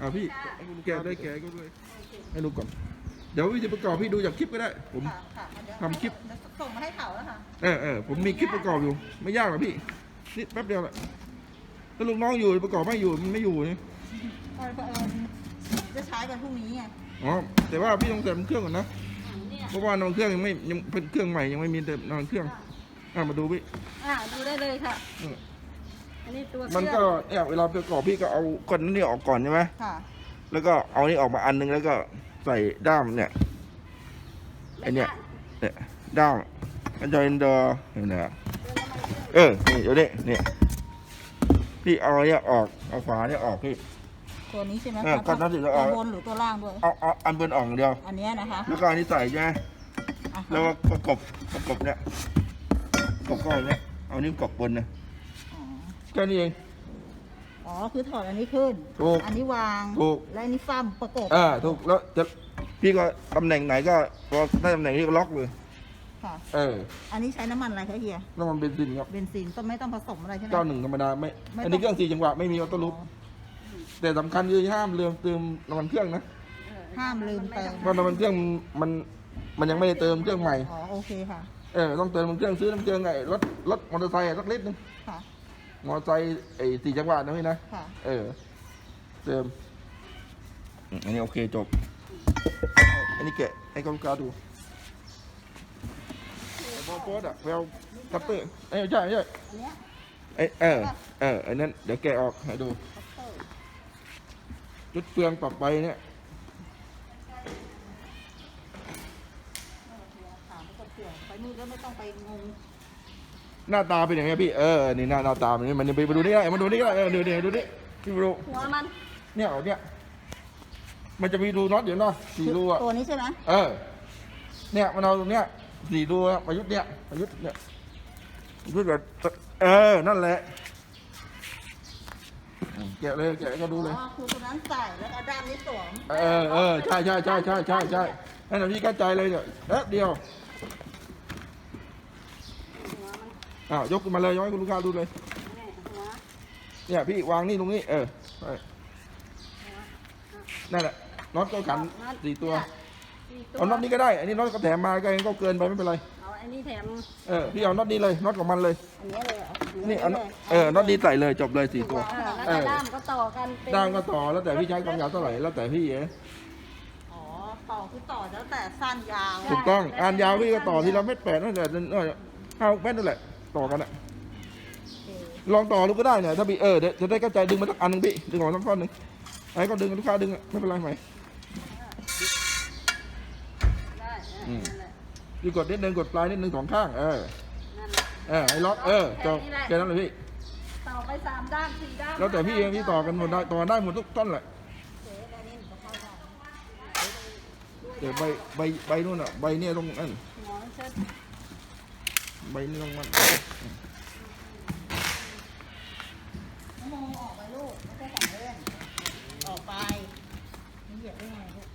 อ่าพี่ให้คุณแกะด้วยแกะก็ด้วยให้ดูก่อน เดี๋ยวพี่จะประกอบพี่ดูจากคลิปก็ได้ ผม ค่ะค่ะเดี๋ยวทำคลิป เดี๋ยวส่งมาให้เขาแล้วค่ะเออเออผมมีคลิปประกอบอยู่ ไม่ยากหรอกพี่นี่แป๊บเดียวแหละถ้าลูกน้องอยู่ประกอบไม่อยู่มันไม่อยู่นี่เออเผอิญจะใช้กันพรุ่งนี้ไงอ๋อแต่ว่าพี่ต้องเติมเครื่องก่อนนะเนี่ยเพราะว่าน้ำมันเครื่องยังไม่ยังเป็นเครื่องใหม่ยังไม่มีเติมน้ำมันเครื่องอะมาดูพี่อ่าดูได้เลยค่ะอืมอั นนี้ตัวมันก็เนี่ยเวลาประกอบพี่ก็เอาก้อนนี้ออกก่อนใช่ไหมค่ะแล้วก็เอานี่ออกมาอันนึงแล้วก็ใส่ด้ามเนี่ยไอเนี่ยเนี่ยด้ามมันจะเป็นเดอเนี่ยนะเออนี่เดี๋ยวนี้นี่พี่เอาเนี่ยออกเอาฝาเนี่ยออกพี่ ตัวนี้ใช่ไหมเออก็น่าจะตัวเอาบนหรือตัวล่างด้วย เอาเอาอันบนออกอย่างเดียว อันเนี้ยนะคะแล้วก็อันนี้ใส่ใช่ไหมอะแล้วก็ประกบประกบเนี่ยประกบก้อนเนี่ยเอานิ้วกบบนนะอ๋อ แค่นี้เอง อ๋อ คือถอดอันนี้ขึ้น ถูกอันนี้วาง ถูก และอันนี้ฟั่มประกบอ่าถูกแล้วจะพี่ก็ตำแหน่งไหนก็พอได้ตำแหน่งนี้ก็ล็อกเลย ค่ะ เอออันนี้ใช้น้ำมันอะไรคะเฮีย น้ำมันเบนซินครับเบนซินต้องไม่ต้องผสมอะไรใช่ไหม เก้าหนึ่งธรรมดาไม่ ไม่ต้อง อันนี้เครื่องสี่จังหวะไม่มีออโต้ลูปแต่สำคัญคือห้ามเรือเติมน้ำมันเครื่องนะห้ามลืมเติม เพราะน้ำมันเครื่องมันมันยังไม่ได้เติมเครื่องใหม่ อ๋อ โอเคค่ะ เออต้องเติมน้ำมันเครื่องซื้อน้ำมันเครื่องไงรถรถมอเตอร์ไซค์อะสักลิตรนึงค่ะ มอเตอร์ไซค์ไอ้สี่จังหวะนะพี่นะ ค่ะ เออ เติมอืมอันนี้โอเคจบ อันนี้แกะให้กรรมการดูบอลโพสอะไปเอาคัตเตอร์เอ้ยไม่ใช่ไม่ใช่อันเนี้ยเอ้ยเออ เออ อันนั้น เดี๋ยวแกะออกให้ดู คัตเตอร์จุดเฟืองปรับไปเนี่ย ถามไปกดเผื่อไปนู่นก็ไม่ต้องไปงง หน้าตาเป็นอย่างเงี้ยพี่ เออ นี่หน้าหน้าตาเป็นอย่างนี้มันไปมาดูนี่ได้มาดูนี่ก็ได้เออดูนี่ดูนี่พี่ดูหัวมันเนี่ยเอาเนี่ย มันจะมีรูน็อตเดี๋ยวเนาะสี่รูอะตัวนี้ใช่ไหมเออ เนี่ยมันเอาตรงเนี้ยสี่รูอะประยุทธ์เนี่ยประยุทธ์เนี่ยประยุทธ์แบบเออ นั่นแหละอืมแกะเลยแกะให้ก็ดูเลยอ๋อคือตัวนั้นใส่แล้วเอาด้ามนี้สวมเออเออใช่ใช่ใช่ใช่ใช่ใช่นั่นแหละพี่เข้าใจเลยเนี่ยแป๊บเดียวหัวมัน อ้าวยกขึ้นมาเลยยกให้คุณลูกค้าดูเลย นี่หัวเนี่ยพี่วางนี่ตรงนี้ เออใช่นั่นแหละน็อตก็ขันสี่ตัวสี่เอาน็อตนี้ก็ได้ อันนี้น็อตก็แถมมาก็เองก็เกินไปไม่เป็นไร เอาอันนี้แถมเออพี่เอาน็อตนี้เลยน็อตของมันเลย อันนี้เลยเหรอนี่เอาน็อตเออน็อตนี้ใส่เลยจบเลยสี่ตัวเออแล้วก็ด้ามก็ต่อกันเป็นด้ามก็ต่อแล้วแต่พี่ใช้ความยาวเท่าไหร่แล้วแต่พี่เองอ๋อต่อคือต่อแล้วแต่สั้นยาว ถูกต้องอ่านยาวพี่ก็ต่อทีละเม็ดแปดนั่นแหละเออห้าเม็ดนั่นแหละ ต่อกันอะโอเคลองต่อดูก็ได้เนี่ยถ้าพี่เออเดี๋ยวจะได้เข้าใจดึงมาสักอันหนึงพี่ดึงออกสักท่อนหนึ่งไอ้ก็ดึงลูกค้าดึงอะไม่เป็นไรไหมได้อืมนั่นแหละพี่กดนิดนึงกดปลายนิดนึงสองข้างเออนั่นแหละเออไอ้ล็อกเออจบแค่นั้นเลยพี่ ต่อไปสามด้านสี่ด้านแล้วแต่พี่เองพี่ต่อกันหมดได้ต่อได้หมดทุกต้นแหละโอเคแล้วนี่หนูก็เข้าได้แต่ใบใบใบนู่นอะใบเนี่ยตรงนั่นหัวมันเชิด ใบนี้ต้องมัดโมออกไปลูกไม่ใช่ขงเล่นออกไปมัเหยียบได้ไงลูก